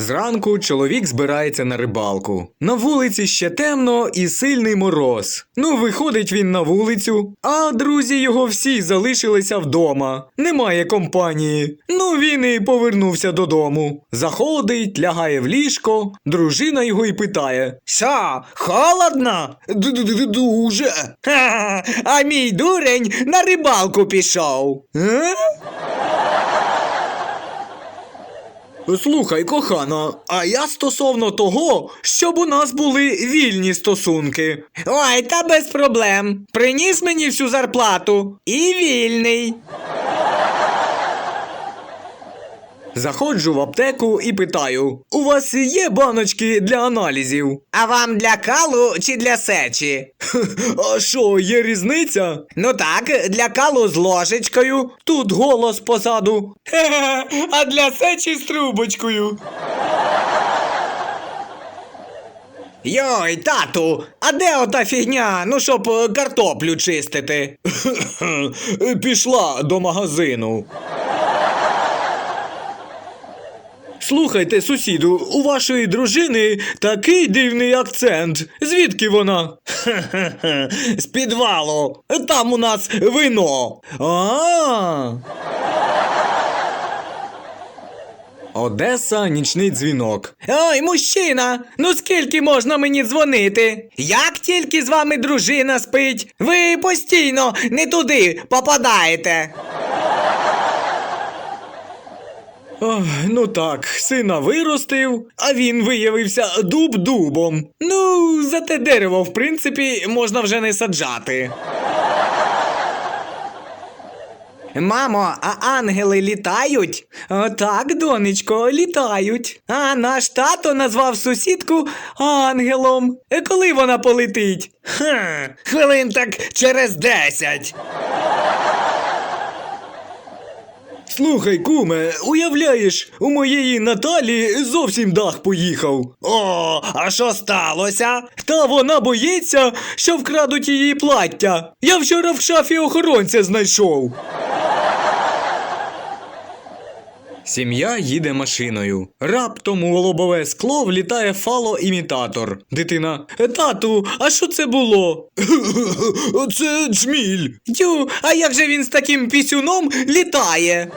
Зранку чоловік збирається на рибалку. На вулиці ще темно і сильний мороз. Ну, виходить він на вулицю, а друзі його всі залишилися вдома. Немає компанії. Ну він і повернувся додому. Заходить, лягає в ліжко, дружина його і питає: Що, холодно? Дуже. А мій дурень на рибалку пішов. Е? Слухай, кохана, а я стосовно того, щоб у нас були вільні стосунки. Ой, та без проблем. Приніс мені всю зарплату і вільний. Заходжу в аптеку і питаю: у вас є баночки для аналізів? А вам для калу чи для сечі? А що, є різниця? Ну так, для калу з ложечкою, тут голос позаду. А для сечі з трубочкою. Йой, тату, а де ота фігня? Ну, щоб е, картоплю чистити? Пішла до магазину. Слухайте, сусіду, у вашої дружини такий дивний акцент. Звідки вона? З підвалу. Там у нас вино. А. Одеса, нічний дзвінок. Ой, мужчина, ну скільки можна мені дзвонити? Як тільки з вами дружина спить, ви постійно не туди попадаєте. Ну так, сина виростив, а він виявився дуб дубом. Ну, за те дерево, в принципі, можна вже не саджати. Мамо, а ангели літають? «О, так, донечко, літають. А наш тато назвав сусідку ангелом. Е, Коли вона полетить? Ха, хвилин так через десять. Слухай, куме, уявляєш, у моєї Наталі зовсім дах поїхав. О, а що сталося? Та вона боїться, що вкрадуть її плаття. Я вчора в шафі охоронця знайшов. Сім'я їде машиною. Раптом у лобове скло влітає фалоімітатор. Дитина. Тату, а що це було? Це джміль. Тю, а як же він з таким пісюном літає?